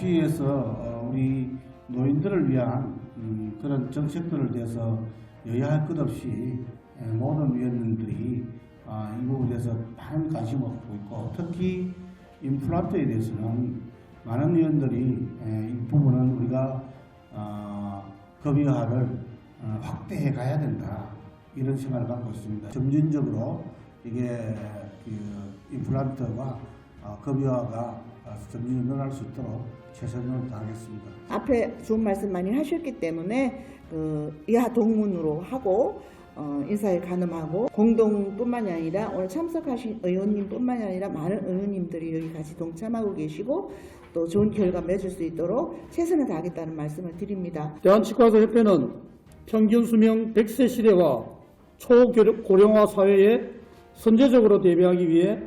복지에서 어, 우리 노인들을 위한 음, 그런 정책들을 대해서 여야 할 것 없이 에, 모든 위원님들이 아, 이 부분에 대해서 많은 관심을 갖고 있고 특히 임플란트에 대해서는 많은 위원들이 에, 이 부분은 우리가 어, 급여화를 어, 확대해 가야 된다 이런 생각을 갖고 있습니다. 점진적으로 이게 그 임플란트와 어, 급여화가 어, 점점 늘어날 수 있도록 최선을 다하겠습니다. 앞에 좋은 말씀 많이 하셨기 때문에 그 이하 동문으로 하고 어, 인사에 가늠하고 공동뿐만이 아니라 오늘 참석하신 의원님뿐만이 아니라 많은 의원님들이 여기 같이 동참하고 계시고 또 좋은 결과 맺을 수 있도록 최선을 다하겠다는 말씀을 드립니다. 대한치과의사협회는 평균 수명 100세 시대와 초고령화 사회에 선제적으로 대비하기 위해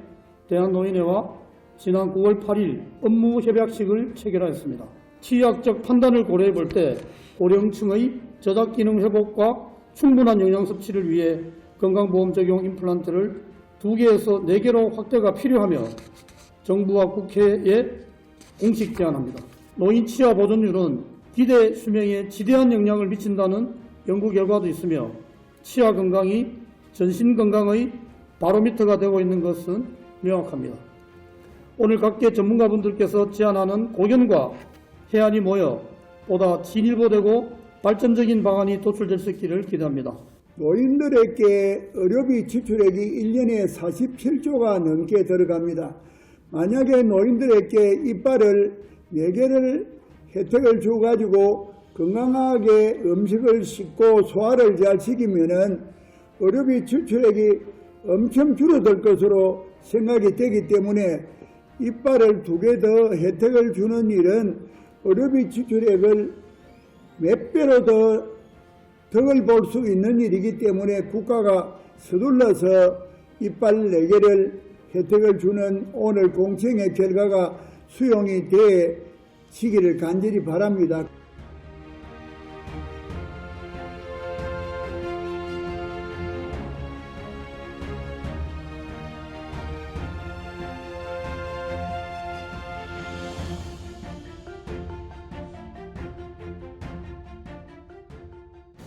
대한노인회와 지난 9월 8일 업무 협약식을 체결하였습니다. 치의학적 판단을 고려해 볼 때 고령층의 저작 기능 회복과 충분한 영양 섭취를 위해 건강보험 적용 임플란트를 2개에서 4개로 확대가 필요하며 정부와 국회에 공식 제안합니다. 노인 치아 보존율은 기대 수명에 지대한 영향을 미친다는 연구 결과도 있으며 치아 건강이 전신 건강의 바로미터가 되고 있는 것은 명확합니다. 오늘 각계 전문가분들께서 제안하는 고견과 해안이 모여 보다 진일보되고 발전적인 방안이 도출될 수 있기를 기대합니다. 노인들에게 의료비 지출액이 1년에 47조가 넘게 들어갑니다. 만약에 노인들에게 이빨을 4개를 혜택을 줘가지고 건강하게 음식을 씻고 소화를 잘 시키면은 의료비 지출액이 엄청 줄어들 것으로 생각이 되기 때문에 이빨을 두 개 더 혜택을 주는 일은 의료비 지출액을 몇 배로 더 덕을 볼 수 있는 일이기 때문에 국가가 서둘러서 이빨 4개를 혜택을 주는 오늘 공청의 결과가 수용이 되시기를 간절히 바랍니다.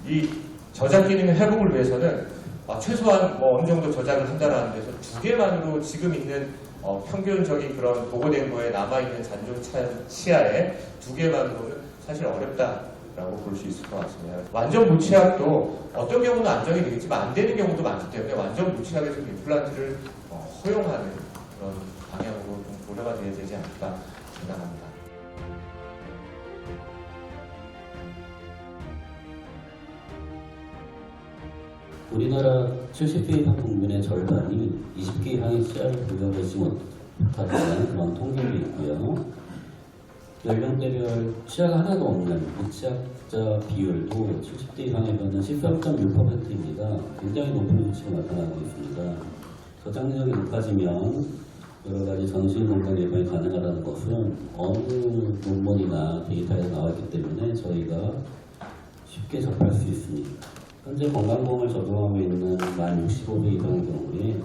이 저작 기능 회복을 위해서는 어, 최소한 뭐 어느 정도 저작을 한다라는 데서 두 개만으로 지금 있는 어, 평균적인 그런 보고된 거에 남아있는 잔존 차- 치아에 두 개만으로는 사실 어렵다라고 볼 수 있을 것 같습니다. 완전 무치약도 어떤 경우는 안정이 되겠지만 안 되는 경우도 많기 때문에 완전 무치약에서 임플란트를 어, 허용하는 그런 방향으로 좀 고려가 돼야 되지 않을까 생각합니다. 우리나라 70개 이상 국민의 절반이 20개 이상의 치아를 보유하지 못하는 그런 통계도 있고요. 연령대별 치아가 하나도 없는 무치약자 비율도 70대 이상에서는 13.6%입니다. 굉장히 높은 수치가 나타나고 있습니다. 저장력이 높아지면 여러 가지 전신 건강 예방이 가능하다는 것은 어느 논문이나 데이터에 나왔기 때문에 저희가 쉽게 접할 수 있습니다. 현재 건강보험을 적용하고 있는 만 65세 이상의 경우에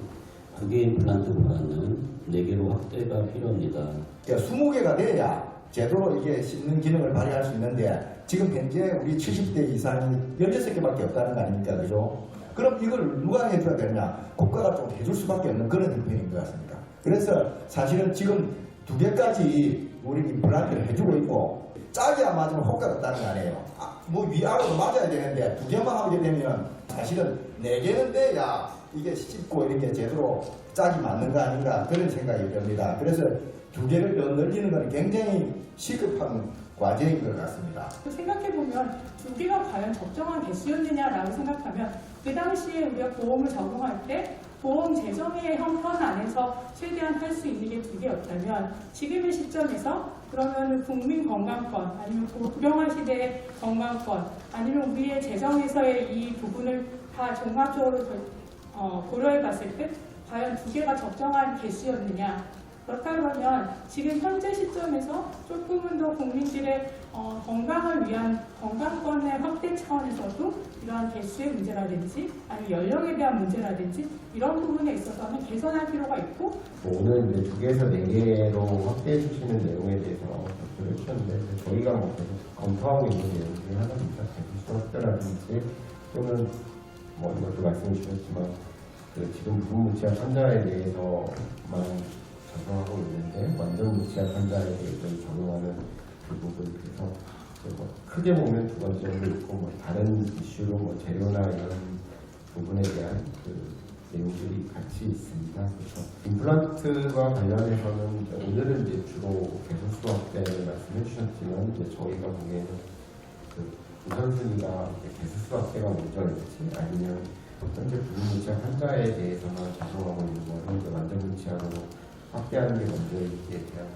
두 개의 임플란트보다는 네 개로 확대가 필요합니다. 그러니까 20개가 돼야 제대로 이게 씹는 기능을 발휘할 수 있는데 지금 현재 우리 70대 이상이 16개밖에 없다는 거 아닙니까? 그죠? 그럼 이걸 누가 해줘야 되느냐? 국가가 좀 해줄 수밖에 없는 그런 형편인 것 같습니다. 그래서 사실은 지금 두 개까지 우리 임플란트를 해주고 있고 짝이 안 맞으면 효과가 없다는 거 아니에요. 아, 뭐 위아래도 맞아야 되는데 두 개만 하게 되면 사실은 네 개는 돼야 이게 씹고 이렇게 제대로 짝이 맞는 거 아닌가 그런 생각이 듭니다. 그래서 두 개를 더 늘리는 건 굉장히 시급한 과제인 것 같습니다. 생각해보면 두 개가 과연 적정한 개수였느냐라고 생각하면 그 당시에 우리가 보험을 적용할 때 보험 재정의 형편 안에서 최대한 할 수 있는 게두 개였다면 지금의 시점에서 그러면 국민 건강권 아니면 고령화 시대의 건강권 아니면 우리의 재정에서의 이 부분을 다 종합적으로 그- 어, 고려해 봤을 때 과연 두 개가 적정한 개수였느냐 그렇다 그러면 지금 현재 시점에서 조금은 더 국민들의 어, 건강을 위한 건강권의 확대 차원에서도 이러한 개수의 문제라든지 아니면 연령에 대한 문제라든지 이런 부분에 있어서는 개선할 필요가 있고 뭐 오늘 이제 두 개에서 네 개로 확대해 주시는 내용에 대해서 말씀해 주셨는데 저희가 뭐 계속 검토하고 있는 내용 중에 하나입니다. 대수 확대라든지 또는 뭐 이것도 말씀해 주셨지만 그 지금 무무치약 환자에 대해서만 적용하고 있는데 완전 무치약 환자에 대해서 적용하는 그 부분 그래서 뭐 크게 보면 두 정도 있고 뭐 다른 이슈로 뭐 재료나 이런 부분에 대한 그 내용들이 같이 있습니다. 그래서 임플란트와 관련해서는 오늘은 이제 주로 개선수 확대를 말씀해 주셨지만 이제 저희가 보기에는 그 우선순위가 개선수 확대가 먼저일지 아니면 현재 불문치약 환자에 대해서만 적용하고 있는 이제 완전 문치약으로 확대하는 게 먼저일지에 대한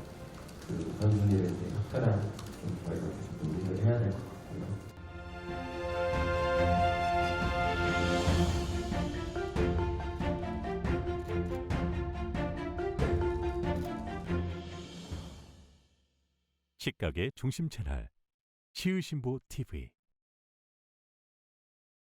그 우선순위를 이제 협단을 좀 저희가 계속 논의를 해야 될 것 같고요. 식각의 중심 채널 치유신보 TV